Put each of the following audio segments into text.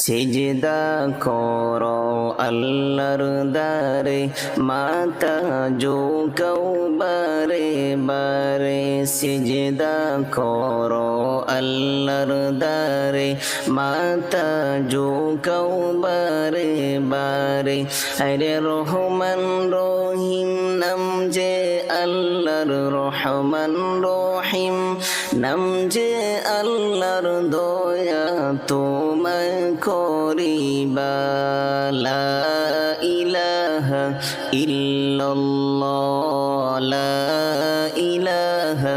সিজদা কর আল্লাহর দারে, মাতা জোকাও বারে বারে। সিজদা কর আল্লাহর দারে, মাতা জোকাও বারে বারে। আরে রহমান রহিম, নাম যে আল্লাহর রহমান রহিম। নাম যে আল্লাহর দয়া তোমায় করিবা ইলাহ ইল্লাল্লাহ লা ইলাহা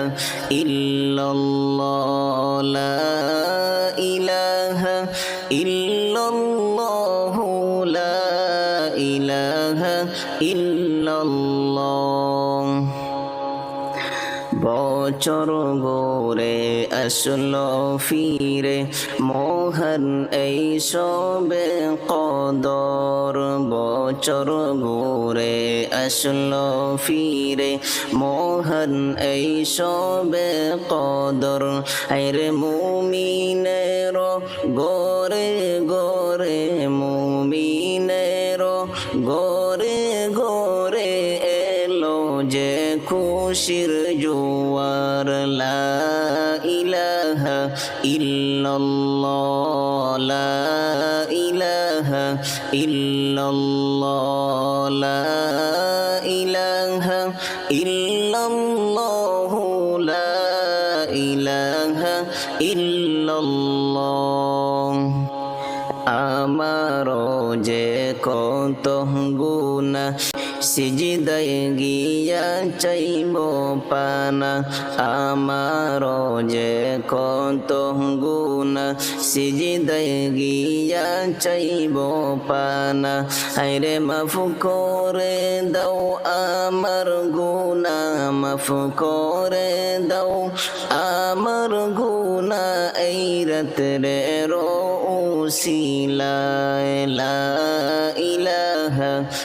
ইল্লাল্লাহ লা ইলাহা বছর গোরে আসলো ফিরে। মোহন এই সবে কদর বছর গোরে আসলো ফিরে। মোহন এই সবে কদর আরে মুমিনের গোরে গোরে ইলাহা ইলাহা ইল্লাল্লাহ লা ইলাহা ইল্লাল্লাহ আমারও যে কত গুণা সিজিদায় গিয়া চাইব পানা আমারও যে কত গিয়া চাইব পানা আইরে মাফ করে দাও আমার গুণা মাফ করে দাও আমার গুণা এই রাত্রে রো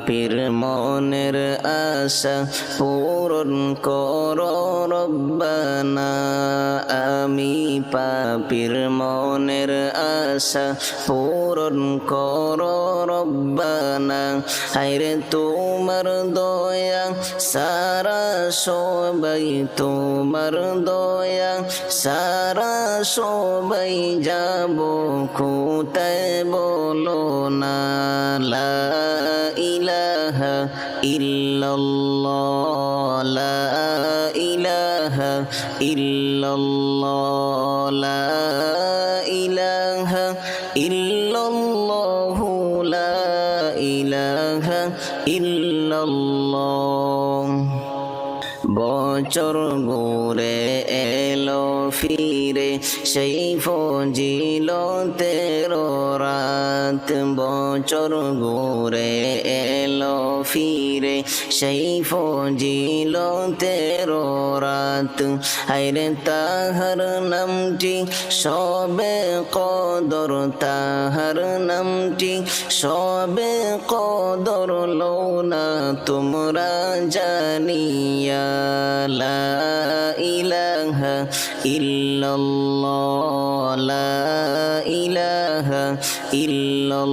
পাপির মনের আশা পূরণ কর রব্বানা। আমি পাপির মনের আশা পূরণ কর রব্বানা। হাইরে তোমার দয়া, সারা সবাই তোমার দয়া। সারা সবাই যাব কোথায় বলো না। লা ইলাহা ইলাহা ইল্লাল্লাহ লা ইলাহা ইল্লাল্লাহ বছর ঘুরে এলো ফিরে, সেই ফজিল তেরো রাত। বছর ঘুরে এলো ফিরে, সেই ফজিল তেরো রাত। হাইরে তাহার নামটি, সবে কদর তাহার নামটি, সবে কদর না তোমরা জানিয়া, লা ইলাহা ইল্লাল্লাহ লা ইলাহা ইল্লাল্লাহ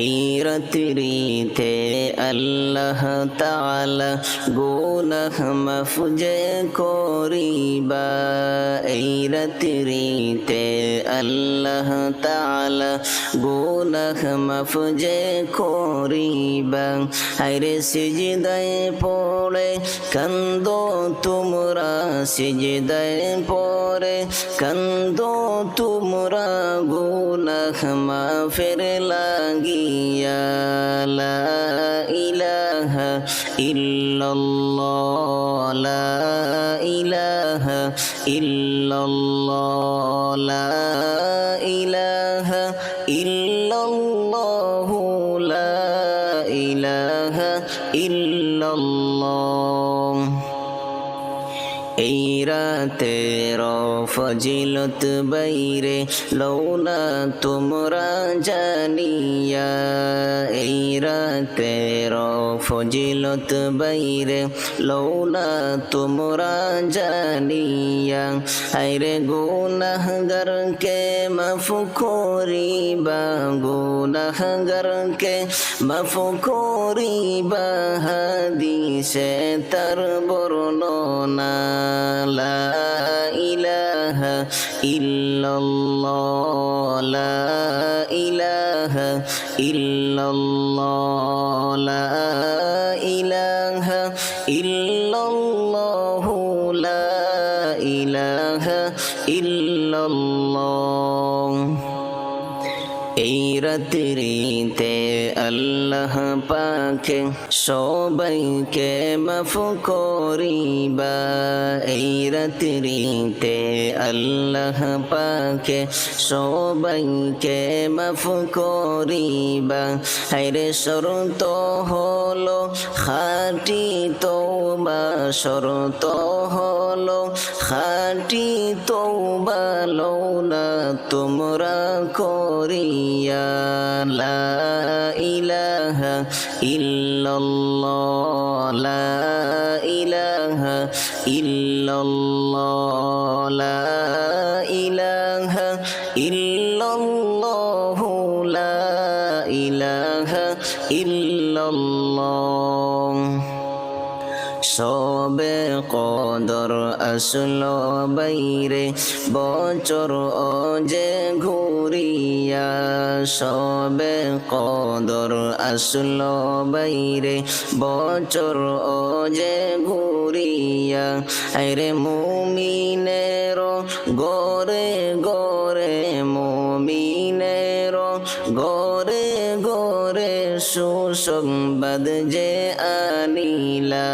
এই রাত্রিতে আল্লাহ তাআলা গুনাহ মাফুজে করিবা। এই রাত্রিতে আল্লাহ তাআলা গুনাহ মাফুজে করিবা। হায়রে সিজদায় পড়ে কান্দ তোমরা, সিজদায় পড়ে কান্দ তোমরা, গুনাহ মাফের লাগিয়া ইল্লাল্লাহ লা ইলাহা ইল্লাল্লাহ লা ফজিলত বাইরে লৌনা তোমরা জানিয়া এই রাতের ফজিলত বাইরে লৌনা তোমরা জানিয়া আইরে গুনাহগারকে মাফ করিবা, গুনাহগারকে মাফ করিবা, হাদিসে তার বর্ণনা, লা ইলাহা ইল্লাল্লাহ, লা ইলাহা ইল্লাল্লাহ এই রাত্রিতে আল্লাহ পাকে সবাইকে মাফ করিবা এই রাত্রিতে আল্লাহ পাকে সবাইকে মাফ করিবা হাইরে শরত হলো খাটি তোবা শরত হলো খাটি তোবা লৌনা তোমরা করিয়া, লা ইলাহা ইল্লাল্লাহ, লা ইলাহা ইল্লাল্লাহ, লা লা সবে কদর আসল বাইরে, বছর অজে সবে কদর আসল বাইরে বছর অজে ঘুরিয়া আরে মুমিনের গরে গরে মুমিনের গরে গরে সুসংবাদ যে আনিলা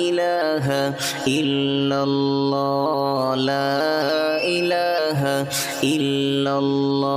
ইলাহা ইল্লাল্লাহ ইলাহা ইল্লাল্লাহ